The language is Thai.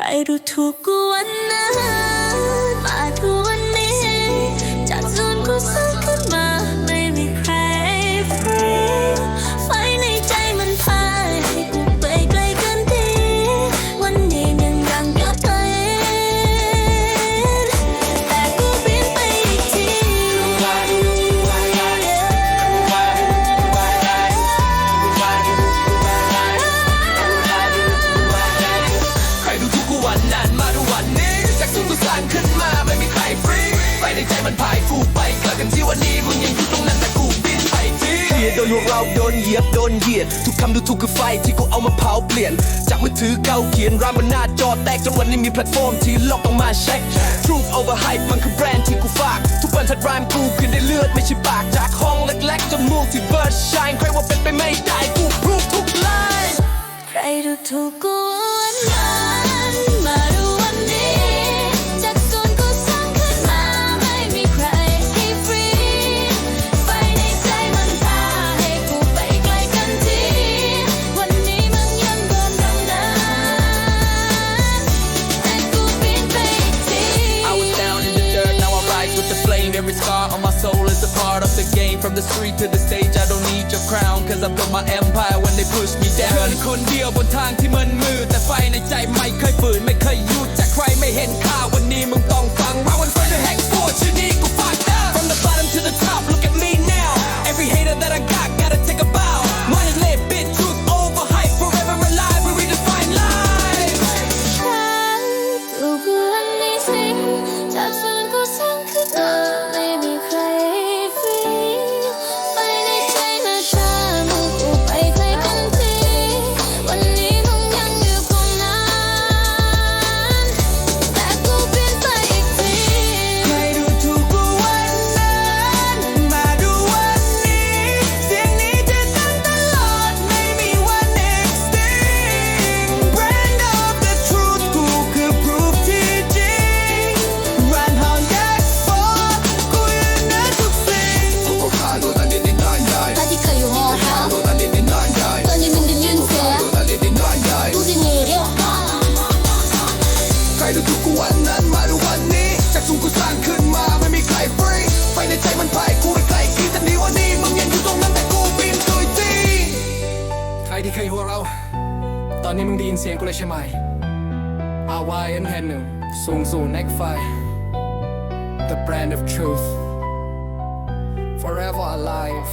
ใครดูถูกกวนนะมาดู พวกเราโดนเหยียบโดนเหยียด ทุกคำดูถูกคือไฟที่กูเอามาเผาเปลี่ยน จากมือถือเก่าเขียนรามบนหน้าจอแตกจนวันนี้มีแพลตฟอร์มที่ลอกต้องมาเช็ค Truth over hype มันคือแบรนด์ที่กูฝาก ทุกบรรทัดรามกูเคือได้เลือดไม่ใช่ปาก จากห้องเล็กๆจนมูกที่เบิร์ดชายใครว่าเป็นไปไม่ได้กูพูดทุกไลน์ใครดูถูกกู the street to the stage I don't need your crown cause I built my empire when they push me down. เคยหัวเรา ตอนนี้มึงดียินเสียงกูเลยใช่ไหมอาวัยแห่งหนึ่งสูงสู่ neck fire The brand of truth forever alive